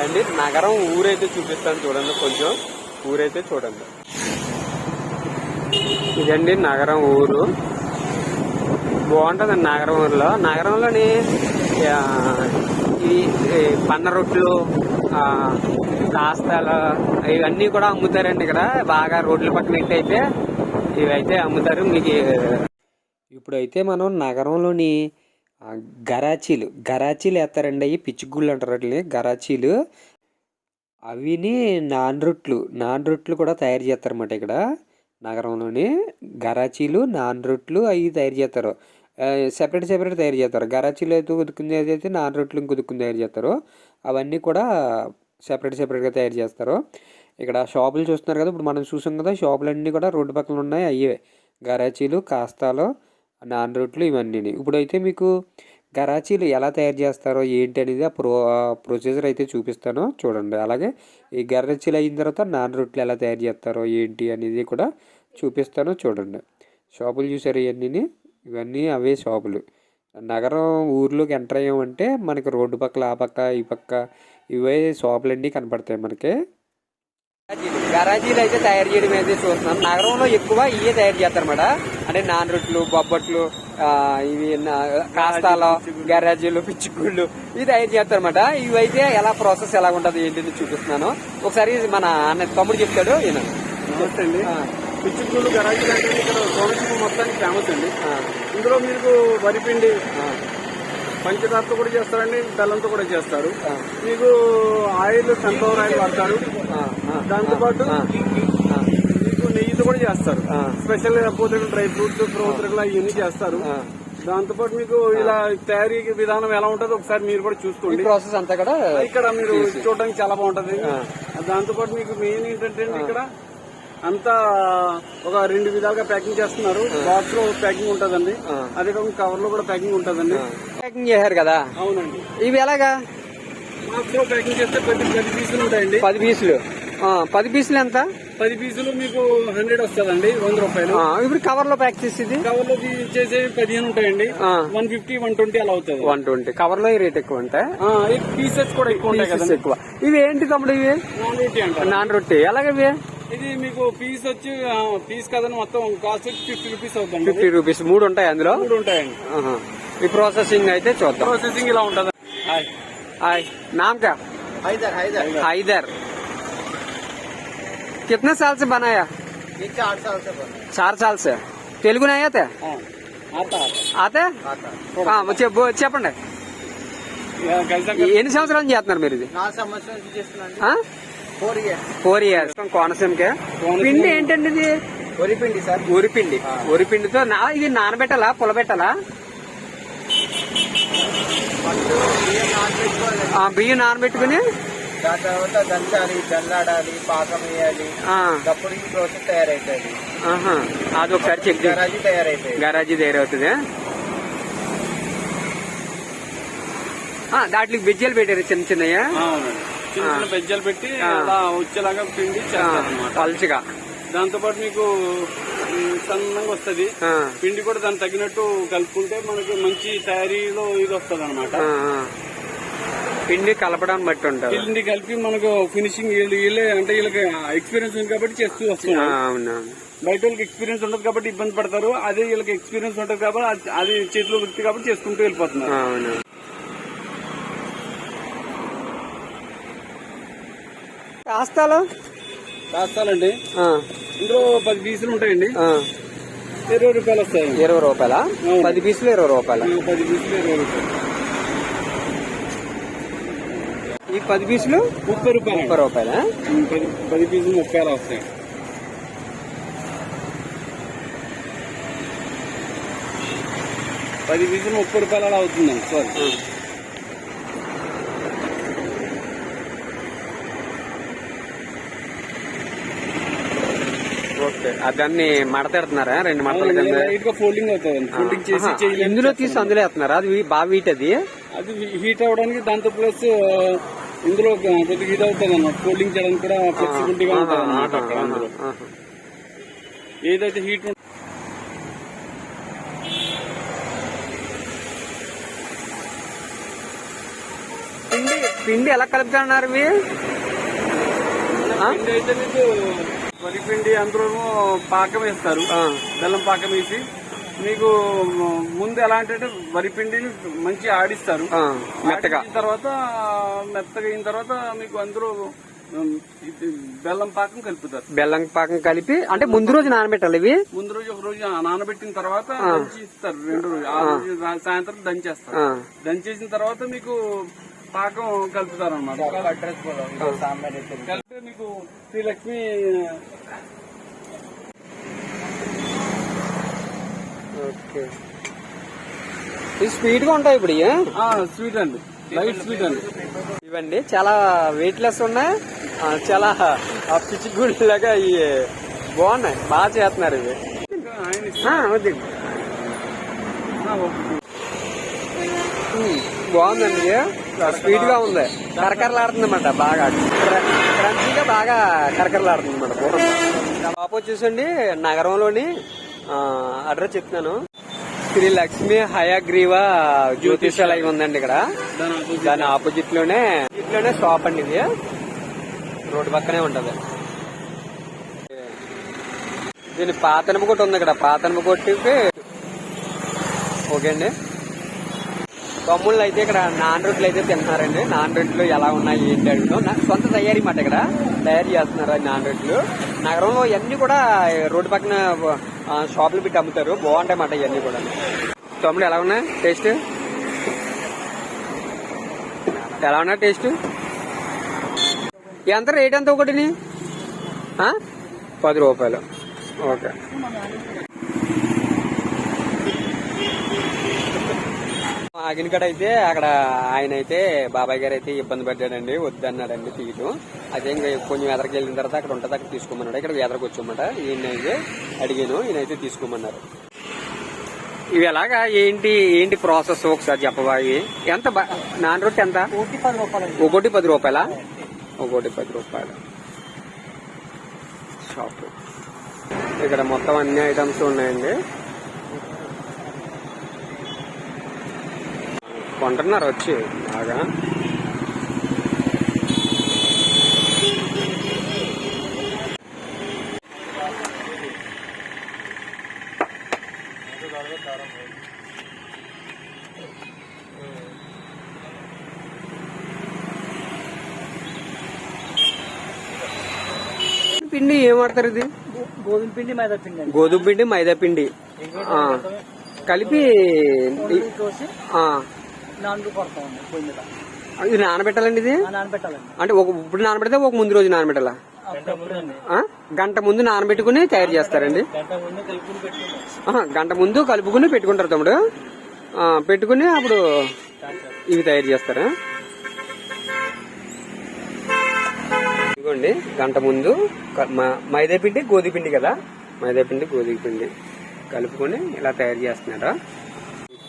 అండి నగరం ఊరైతే చూపిస్తాను చూడండి కొంచెం. ఊరైతే చూడండి. ఇదండి నగరం ఊరు. బాగుంటుందండి నగరం ఊర్లో. నగరంలోని ఈ పన్న రొట్లు కాస్తాలు ఇవన్నీ కూడా అమ్ముతారండి ఇక్కడ. బాగా రోడ్ల పక్కన అయితే ఇవైతే అమ్ముతారు. మీకు ఇప్పుడైతే మనం నగరంలోని గరాచీలు. గరాచీలు వేస్తారండి అవి పిచ్చిగుళ్ళు అంటారు వాటిని. గరాచీలు. అవిని నాన్ రొట్లు. నాన్ రొట్లు కూడా తయారు చేస్తారన్నమాట ఇక్కడ నగరంలోని. గరాచీలు నాన్ రొట్లు అవి తయారు చేస్తారు. సెపరేట్ సెపరేట్ తయారు చేస్తారు. గరాచీలు అయితే కుదుకుంది అయితే నాన్ రొట్లు కుదుక్కుని తయారు చేస్తారు. అవన్నీ కూడా సెపరేట్ సెపరేట్గా తయారు చేస్తారు. ఇక్కడ షాపులు చూస్తున్నారు కదా ఇప్పుడు మనం చూసాం కదా షాపులన్నీ కూడా రోడ్డు పక్కన ఉన్నాయి. అయ్యే గరాచీలు కాస్తాలు నాన్ రొట్లు ఇవన్నీ ఇప్పుడైతే మీకు గరాచీలు ఎలా తయారు చేస్తారో ఏంటి అనేది ఆ ప్రో ప్రొసీజర్ అయితే చూపిస్తాను చూడండి. అలాగే ఈ గరాచీలు అయిన తర్వాత నాన్ రొట్లు ఎలా తయారు చేస్తారో ఏంటి అనేది కూడా చూపిస్తాను చూడండి. షాపులు చూసారు ఇవన్నీ ఇవన్నీ అవే షాపులు. నగరం ఊర్లోకి ఎంటర్ అయ్యామంటే మనకి రోడ్డు పక్కల ఆ పక్క ఈ పక్క ఇవే షాపులన్నీ కనపడతాయి మనకి. గరాజీలు అయితే తయారు చేయడం అయితే చూస్తున్నాం. నగరంలో ఎక్కువ ఇవే తయారు చేస్తారన్నమాట. అంటే నాన్ రొట్లు బొబ్బట్లు ఇవి కాస్తాలు గరాజీలు పిచ్చుగుళ్ళు ఇవి తయారు చేస్తారన్నమాట. ఇవి అయితే ఎలా ప్రాసెస్ ఎలా ఉంటది ఏంటి చూపిస్తున్నాను. ఒకసారి మన అన్న తమ్ముడు చెప్తాడు ఈయన పిచ్చుకూలు గరాజీలు అంటే ఇక్కడ మొత్తానికి ఫేమస్ అండి. ఇందులో మీకు వరిపిండి పంచదారతో కూడా చేస్తారండి బెల్లంతో కూడా చేస్తారు. మీకు ఆయిల్ సన్ఫ్లవర్ ఆయిల్ వాడతారు. ఆ, ఆ, దాంతో పాటు ఆ, ఆ, మీకు నెయ్యితో కూడా చేస్తారు. స్పెషల్ పోతే డ్రై ఫ్రూట్స్ ప్రోత్రకలు అవన్నీ చేస్తారు. ఆ. దాంతో పాటు మీకు ఇలా తయారీ విధానం ఎలా ఉంటుందో ఒకసారి మీరు కూడా చూసుకోండి. ప్రాసెస్ అంతా కూడా ఇక్కడ మీరు చూడడానికి చాలా బాగుంటది. దాంతో పాటు మీకు మెయిన్ ఏంటంటే ఇక్కడ అంతా ఒక రెండు విధాలుగా ప్యాకింగ్ చేస్తున్నారు. బాక్స్లో ప్యాకింగ్ ఉంటదండి. అదే కాకుండా కవర్లో కూడా ప్యాకింగ్ ఉంటదండి. ప్యాకింగ్ చేశారు కదా? అవునండి. ఇవి ఎలాగా? బాక్స్లో ప్యాకింగ్ చేస్తే పది పది పీసులు ఉంటాయండి. పది పీసులు. పది పీసులు ఎంత? పది పీసులు మీకు హండ్రెడ్ వస్తుందండి వంద రూపాయలు. ఇప్పుడు కవర్లో ప్యాక్ చేసేది? కవర్లో చేసే పదిహేను ఉంటాయండి. వన్ ఫిఫ్టీ వన్ ట్వంటీ అలా అవుతుంది. One twenty. కవర్లో రేట్ ఎక్కువ ఉంటాయి? పీసెస్ కూడా ఎక్కువ ఉంటాయి ఎక్కువ. ఇవి ఏంటి తమ్ముడు ఇవి? నాన్ రోటీ అంటారు. నాన్ రొట్టి ఎలాగ ఇవి? ఇది మీకు పీస్ వచ్చి పీస్ కదండి మొత్తం కాస్ట్ వచ్చి ఫిఫ్టీ రూపీస్ అవుతుంది ఫిఫ్టీ రూపీస్ మూడు ఉంటాయి అందులో మూడు ఉంటాయండి ఆహా. ఈ ప్రాసెసింగ్ అయితే చూద్దాం ప్రాసెసింగ్ ఇలా ఉంటుంది హాయ్ नाम क्या హైదర్ హైదర్ हैदर कितने साल से बनाया ये चार साल से बना चार साल से తెలుగు नहीं आते आता ఆతే आता ఆ, చెప్పు చెప్పండి कैसा ఎన్ని సంవత్సరాల నుంచి చేస్తున్నారు మీరు ఇది నా సంవత్సరం నుంచి చేస్తున్నాండి ఆ? ఫోర్ ఇయర్ ఫోర్ ఇయర్స్ కోనసీమకే కోనసీమ. పిండి ఏంటండి ఇది వరిపిండి సార్. ఊరిపిండి ఊరిపిండితో నా ఇది నానబెట్టాలా? పులబెట్టాలా? బియ్యం నానబెట్టుకుని? దాని తర్వాత దంచాలి జల్లాడాలి పాకం వేయాలి. అప్పుడు ఈ ప్రాసెస్ తయారైతుంది. అది ఒకసారి చెక్ గరాజీ తయారైతుంది. గరాజీ తయారవుతుంది. ఆ, దాంట్లోకి బిజ్జలు పెట్టారు చిన్న చిన్నయ్య. చిన్న చిన్న బెజ్జలు పెట్టి. అలా వచ్చేలాగా పిండి చేస్తారనమాట పలుచగా. దాంతో పాటు మీకు సన్నంగా వస్తది. పిండి కూడా దానికి తగినట్టు కలుపుకుంటే మనకి మంచి తయారీలో ఇది వస్తుంది అనమాట. పిండి కలపడాన్ని బట్టి ఉంటుంది. పిండి కలిపి మనకు ఫినిషింగ్ వీళ్ళు వీళ్ళే అంటే వీళ్ళకి ఎక్స్పీరియన్స్ ఉంది కాబట్టి చేస్తూ వస్తున్నారు. బయట వాళ్ళకి ఎక్స్పీరియన్స్ ఉండదు కాబట్టి ఇబ్బంది పడతారు. అదే వీళ్ళకి ఎక్స్పీరియన్స్ ఉంటుంది కాబట్టి అది- అది చేతిలో వృత్తి కాబట్టి చేసుకుంటూ వెళ్ళిపోతున్నారు. అవును కాస్తాలు రాస్తాలండి. ఆ, ఇందులో పది పీసులు ఉంటాయండి. ఇరవై రూపాయలు వస్తాయి ఇరవై రూపాయల? పది పీసులు ఇరవై రూపాయల? పది పీసులు ఇరవై రూపాయలు. ఈ పది పీసులు? ముప్పై రూపాయలు. ముప్పై రూపాయల? పది పీసులు ముప్పై వస్తాయి. పది పీసులు ముప్పై రూపాయలు అలా అవుతుందండి సారీ. ఓకే. దాన్ని మడతెడుతున్నారా రెండు మడతల కింద? లైట్గా ఫోల్డింగ్ అవుతుంది. ఫోల్డింగ్ చేసి ఆహా, చేయలేము ఇందులో తీసి అందులో వేస్తున్నారా అది బాగా వీట్ అది? అది హీట్ అవ్వడానికి దాంతో ప్లస్ ఇందులో కొద్దిగా హీట్ అవుతుంది అన్నమాట ఫోల్డింగ్ చేయడానికి కూడా ఫ్లెక్సిబిలిటీగా ఉంటుంది అన్నమాట అక్కడ అందులో. ఆహా. ఏదైతే హీట్ పిండి పిండి ఎలా కలుపుతున్నారు ఇవి ఆ? పిండి అయితే మీకు వరి పిండి అందులో పాకం వేస్తారు. బెల్లం పాకం వేసి మీకు ముందు ఎలా అంటే వరి పిండిని మంచి ఆడిస్తారు. మెత్తగా. తర్వాత మెత్తగా అయిన తర్వాత మీకు ఇది బెల్లం పాకం కలుపుతారు. బెల్లం పాకం కలిపి అంటే ముందు రోజు నానబెట్టాలి ఇవి? ముందు రోజు ఒక రోజు నానబెట్టిన తర్వాత దంచి ఇస్తారు రెండు రోజులు ఆ రోజు సాయంత్రం దంచేస్తారు. దంచేసిన తర్వాత మీకు పాకం కలుపుతారు అనమాట కలిపి మీకు శ్రీలక్ష్మి ఓకే. ఇది స్వీట్గా ఉంటాయి ఇప్పుడు స్వీట్ అండి. లైట్ స్వీట్ అండి. ఇవండి. చాలా వెయిట్ లెస్ ఉన్నాయి. చాలా పిచ్చి గుళ్ళలాగా ఇవి బాగున్నాయి. బాగా చేస్తున్నారు ఇవి. ఆయన ఇస్తే- ఆ, వద్దు. ఆ, ఓకే. ఉమ్, బాగుందండి ఇది. స్వీట్గా ఉంది. కరకరలాడుతుందన్నమాట బాగా. క్రంచీగా బాగా కరకరలాడుతుందన్నమాట అనమాట షాప్ వచ్చేసండి నగరంలోని అడ్రస్ చెప్తున్నాను. శ్రీ లక్ష్మి హయాగ్రీవ జ్యోతిషాలయం ఉందండి ఇక్కడ. దాని ఆపోజిట్లోనే ఇట్లోనే షాప్ అండి ఇది. రోడ్డు పక్కనే ఉంటది. దీని పాతనపు కొట్టు ఉంది ఇక్కడ. పాతనపు కొట్టుకి ఓకే అండి. తమ్ముళ్ళు అయితే ఇక్కడ నాన్ రొట్టెలు అయితే తింటున్నారండి. నాన్ రొట్టెలు ఎలా ఉన్నాయి ఏంటి అడుగుతాం నాకు సొంత తయారీ మాట ఇక్కడ. తయారు చేస్తున్నారు నాన్ రొట్టెలు నగరంలో ఇవన్నీ కూడా రోడ్డు పక్కన షాపులు పెట్టి అమ్ముతారు. బాగుంటాయి మాట ఇవన్నీ కూడా. తమ్ముడు ఎలా ఉన్నాయి? టేస్ట్? ఎలా ఉన్నా టేస్ట్? ఎంత రేట్ ఎంత ఒకటిని? పది రూపాయలు. ఓకే. ఆగినకడ అయితే అక్కడ ఆయన అయితే బాబాయ్ గారు అయితే ఇబ్బంది పడ్డాడండి వద్దన్నాడండి తీయటం. అదే ఇంకా కొంచెం ఎదరికి వెళ్ళిన తర్వాత అక్కడ ఉంటుంది అక్కడ తీసుకోమన్నాడు. ఇక్కడ ఎదరకు వచ్చామట. ఈయన అయితే అడిగాను ఈయన అయితే తీసుకోమన్నారు. ఇవి ఎలాగా? ఏంటి ఏంటి ప్రాసెస్ ఒకసారి చెప్పవా ఇవి? ఎంత నాన్ రొట్టె ఎంత? ఒకటి పది రూపాయలు ఒకటి పది రూపాయల? ఒకటి పది రూపాయలు. షాప్. ఇక్కడ మొత్తం అన్ని ఐటమ్స్ ఉన్నాయండి. కొంటున్నారు వచ్చి బాగా. పిండి ఏం వాడతారు ఇది? గోధుమ పిండి మైదా పిండి గోధుమ పిండి మైదా పిండి. ఆ, కలిపి పొయ్యి మీద. ఇది నానబెట్టాలండి ఇది? నానబెట్టాలండి. అంటే ఒక ఇప్పుడు నానబెడితే ఒక ముందు రోజు నానబెట్టాలా? ఆ? గంట ముందు నానబెట్టుకుని తయారు చేస్తారండి. గంట ముందు కలుపుకుని పెట్టుకుంటాం. ఆహా, గంట ముందు కలుపుకుని పెట్టుకుంటారు తమ్ముడు. ఆ, పెట్టుకుని అప్పుడు ఇవి తయారు చేస్తారా? ఇదిగోండి గంట ముందు క- మ- మైదా పిండి గోధుమ పిండి కదా? మైదా పిండి గోధుమ పిండి కలుపుకొని ఇలా తయారు చేస్తున్నారా?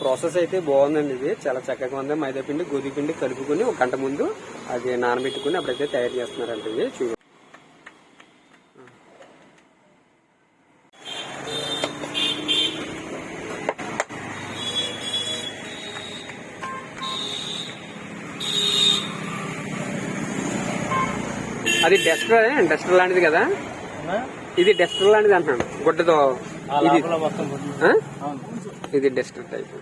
ప్రాసెస్ అయితే బాగుందండి ఇది. చాలా చక్కగా ఉంది. మైదా పిండి గోధుమ పిండి కలుపుకొని ఒక గంట ముందు అది నానబెట్టుకుని అప్పుడైతే తయారు చేస్తున్నారంట ఇది. చూడు. అది డస్టర్ డస్టర్ లాంటిది కదా? ఇది డస్టర్ లాంటిది అంటున్నాను. గుడ్డతో ఇది? ఇది డస్టర్ టైప్.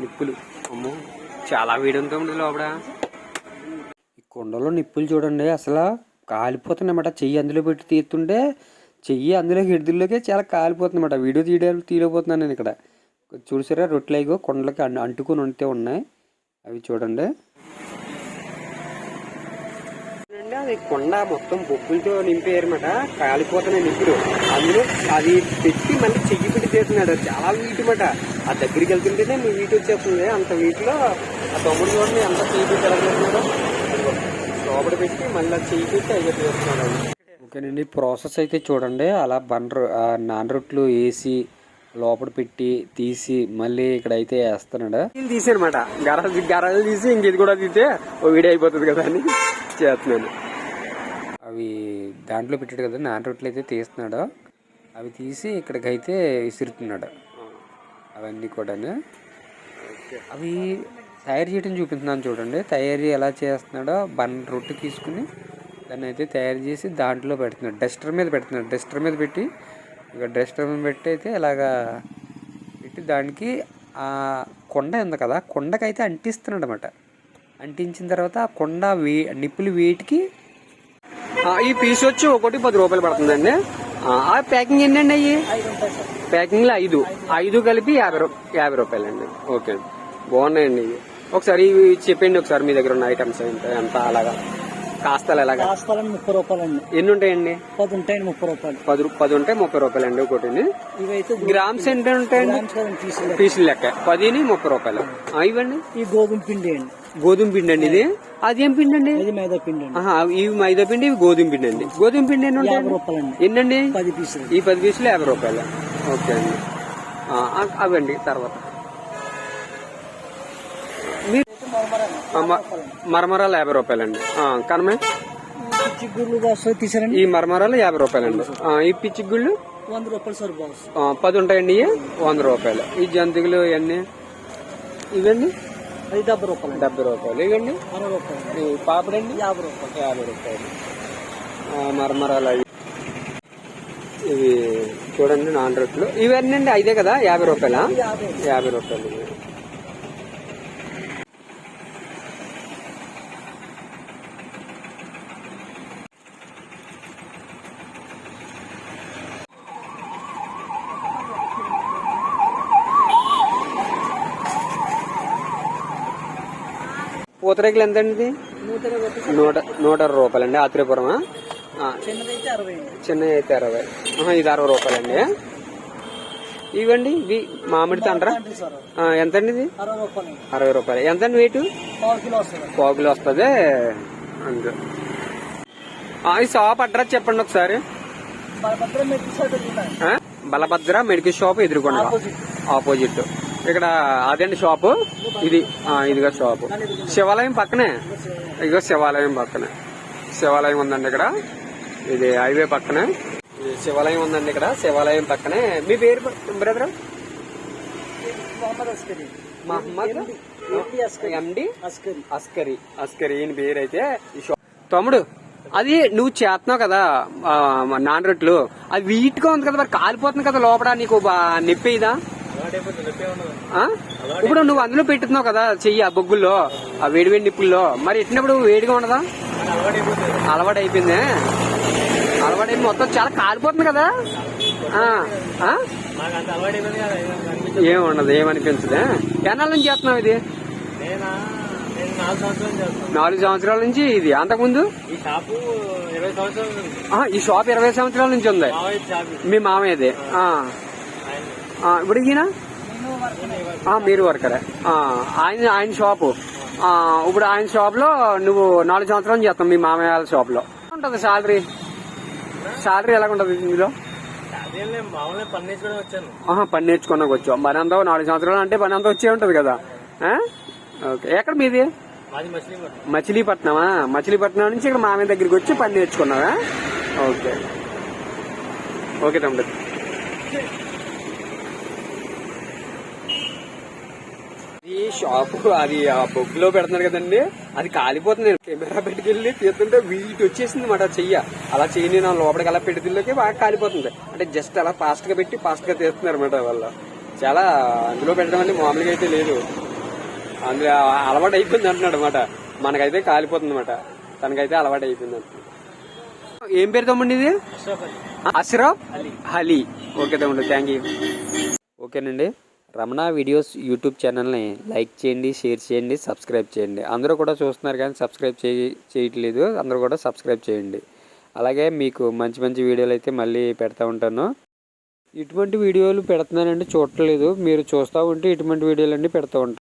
నిప్పులు. అమ్మో చాలా వేడి ఉంటుంది లోపల. ఈ కుండలో నిప్పులు చూడండి అసలు కాలిపోతున్నమాట చెయ్యి అందులో పెట్టి తీస్తుంటే చెయ్యి అందులో హిడిదుల్లోకే చాలా కాలిపోతుందన్నమాట. వీడియో తీయడానికి తీయలేకపోతున్నాను నేను ఇక్కడ. చూసారా రొట్టెలు అయ్యో కుండలకి అంటుకొని ఉంటే ఉన్నాయి. అవి చూడండి అండి అది కొండ మొత్తం బొబ్బులతో నింపేయరమాట కాలిపోతున్నాయి నిప్పులు అందులో అది పెట్టి మళ్ళీ చెయ్యి పెట్టి చేస్తున్నాడు. చాలా వీటి మాట. ఆ దగ్గరికి వెళ్తుంటేనే మీ వీటి వచ్చేస్తుంది. అంత వీటిలో ఆ తమ్ముడు చూడండి ఎంత చెయ్యి పెట్టి లోపల పెట్టి మళ్ళీ చెయ్యి పెట్టి అయ్యో చేస్తున్నాడు ఓకేనండి ప్రాసెస్ అయితే చూడండి. అలా బండ్రు నాన్ రొట్లు వేసి లోపల పెట్టి తీసి మళ్ళీ ఇక్కడ అయితే వేస్తున్నాడు. తీసి అనమాట గరాలు గరాలు తీసి ఇంక ఇది కూడా తీస్తే ఓ వీడియో అయిపోతుంది కదా అని చేస్తున్నాను. అవి దాంట్లో పెట్టాడు కదా నాన్ రొట్టెలు అయితే తీస్తున్నాడు. అవి తీసి ఇక్కడికైతే విసురుతున్నాడు. అవన్నీ కూడా అవి తయారు చేయడం చూపిస్తున్నాను చూడండి. తయారీ ఎలా చేస్తున్నాడో బన్ రొట్టె తీసుకుని దాన్ని అయితే తయారు చేసి దాంట్లో పెడుతున్నాడు. డస్టర్ మీద పెడుతున్నాడు. డస్టర్ మీద పెట్టి ఇక డస్టర్ మీద పెట్టి అయితే ఇలాగా పెట్టి దానికి ఆ కొండ ఉంది కదా కొండకైతే అంటిస్తున్నాడు అనమాట అంటించిన తర్వాత ఆ కొండ వే నిప్పులు వేటికి ఈ పీస్ వచ్చి ఒకటి పది రూపాయలు పడుతుందండి. ఆ, ప్యాకింగ్ ఎన్నండి అయ్యి? ప్యాకింగ్లో ఐదు. ఐదు కలిపి యాభై యాభై రూపాయలండి. ఓకే. అండి బాగున్నాయండి ఇవి. ఒకసారి ఇవి చెప్పండి ఒకసారి మీ దగ్గర ఉన్న ఐటమ్స్ ఎంత అలాగా. కాస్తాలు ఎలాగా? ముప్పై రూపాయలండి. ఎన్ని ఉంటాయండి? పది ఉంటాయండి ముప్పై రూపాయలు. పది పది ఉంటాయి ముప్పై రూపాయలండి ఇవైతే గ్రామ్స్ ఎంత ఉంటాయండి? పీసులు. లెక్క. పదిని ముప్పై రూపాయలు. ఇవ్వండి ఈ గోధుమ పిండి అండి. గోధుమ పిండి అండి ఇది? అదేం పిండి అండి? ఇది మైదా పిండి ఇవి మైదా పిండి ఇవి గోధుమ పిండి అండి. గోధుమ పిండి ఎన్ని ఉంటాయి? ఎన్నండి? పది పీసులు. ఈ పది పీసులు యాభై రూపాయలు. ఓకే అండి. అవండి తర్వాత. మరమరాలు యాభై రూపాయలండి ఆ, కనమే? ఈ మరమరాలు యాభై రూపాయలండి ఆ, ఈ పిచ్చి గుళ్ళు వంద రూపాయలు సరిపోవచ్చు ఆ, పది ఉంటాయండి ఇవి? వంద రూపాయలు. ఈ జంతికలు ఇవన్నీ? ఇవండి అది డెబ్బై రూపాయలు డెబ్బై రూపాయలు. ఇవండి అరవై రూపాయలు పాపడండి. యాభై రూపాయలు. యాభై రూపాయలు. మరమరాలు అవి. ఇవి చూడండి నాన్ రొట్లు ఇవన్నీ అండి ఐదే కదా? యాభై రూపాయలా? యాభై రూపాయలు. పూతరేకులు ఎంత అండి నూట రూపాయలు నూట అరవై ఆత్రేపురమా అరవై అండి. చిన్న అయితే అరవై ఇది అరవై రూపాయలండి. ఇవ్వండి ఇవి మామిడి తండ్రా? ఎంతండి ఇది? అరవై రూపాయలు రూపాయలు. ఎంతండి వెయిట్? పావు కిలో వస్తుంది. పోగులు వస్తుంది? అంతే ఆ, ఈ షాప్ అడ్రస్ చెప్పండి ఒకసారి? బలభద్ర మెడికల్ షాప్ ఎదురుకొండ ఆపోజిట్. ఇక్కడ అదండి షాపు. ఇది ఇదిగో షాపు. శివాలయం పక్కనే. ఇదిగో శివాలయం పక్కనే. శివాలయం ఉందండి ఇక్కడ. ఇది హైవే పక్కనే. శివాలయం ఉందండి ఇక్కడ. శివాలయం పక్కనే. మీ పేరు బ్రదర్? మొహమ్మద్ అస్కరి. ఎండి అస్కరి. ఈయన పేరు అయితే ఈ షాప్. తమ్ముడు అది నువ్వు చేస్తున్నావు కదా నాన్ రొట్లు అది వీటిగా ఉంది కదా మరి కాలిపోతుంది కదా లోపల నీకు బా- నొప్పి ఇదా? ఆ? ఇప్పుడు నువ్వు అందులో పెట్టుతున్నావు కదా చెయ్యి ఆ బొగ్గుల్లో ఆ వేడి వేడి నిప్పుల్లో. మరి ఎట్టినప్పుడు వేడిగా ఉండదా? అలవాటు అయిపోయింది అలవాటు అయిపోయింది మొత్తం చాలా కాలిపోతుంది కదా? ఏం ఉండదు ఏమనిపించదు ఎన్నాళ్ళ నుంచి చేస్తున్నావు ఇది? నాలుగు సంవత్సరాలు నుంచి ఇది. అంతకుముందు? ఈ షాపు ఇరవై సంవత్సరాలు ఉంది. ఆ, ఈ షాప్ ఇరవై సంవత్సరాల నుంచి ఉంది. మీ మామయ్యది. ఇప్పుడు ఈయన? మీరు వర్కరే. ఆయన ఆయన షాపు. ఇప్పుడు ఆయన షాప్లో నువ్వు నాలుగు సంవత్సరాలు చేస్తావు మీ మామయ్య వాళ్ళ షాప్లో ఉంటది సాలరీ సాలరీ ఎలా ఉంటది ఇందులో పని నేర్చుకున్నాక వచ్చావు. పని అంతా నాలుగు సంవత్సరాలు అంటే పని అంతా వచ్చే ఉంటది కదా? ఓకే. ఎక్కడ మీది? మాది మచిలీపట్నం. మచిలీపట్నమా? మచిలీపట్నం నుంచి ఇక్కడ మామయ్య దగ్గరికి వచ్చి పని నేర్చుకున్నావా? ఓకే. ఓకే తమ్ముడు ఈ షాప్. అది ఆ బొగ్గులో పెడుతున్నారు కదండి. అది కాలిపోతుంది. కెమెరా పెట్టుకెళ్ళి తీస్తుంటే వీటి వచ్చేసింది మాట చెయ్య. అలా చెయ్యి నా లోపలికి అలా పెడితే బాగా కాలిపోతుంది. అంటే జస్ట్ అలా ఫాస్ట్గా పెట్టి ఫాస్ట్గా తీస్తున్నారు అనమాట వాళ్ళు. చాలా అందులో పెట్టడం అంటే మామూలుగా అయితే లేదు. అందులో అలవాటు అయిపోయింది అంటున్నాడు అనమాట మనకైతే కాలిపోతుంది అనమాట తనకైతే అలవాటు అయిపోయింది అంటున్నాడు. ఏం పేరు తమ్ముండి ఇది అష్రఫ్ హలీ ఓకే తమ్ముడు థ్యాంక్ యూ ఓకేనండి. రమణ వీడియోస్ యూట్యూబ్ ఛానల్ని లైక్ చేయండి షేర్ చేయండి సబ్స్క్రైబ్ చేయండి. అందరూ కూడా చూస్తున్నారు కానీ సబ్స్క్రైబ్ చేయ చేయట్లేదు. అందరూ కూడా సబ్స్క్రైబ్ చేయండి. అలాగే మీకు మంచి మంచి వీడియోలు అయితే మళ్ళీ పెడతా ఉంటాను. ఇటువంటి వీడియోలు పెడుతున్నానండి చూడట్లేదు. మీరు చూస్తూ ఉంటే ఇటువంటి వీడియోలు అన్నీ పెడతా ఉంటాను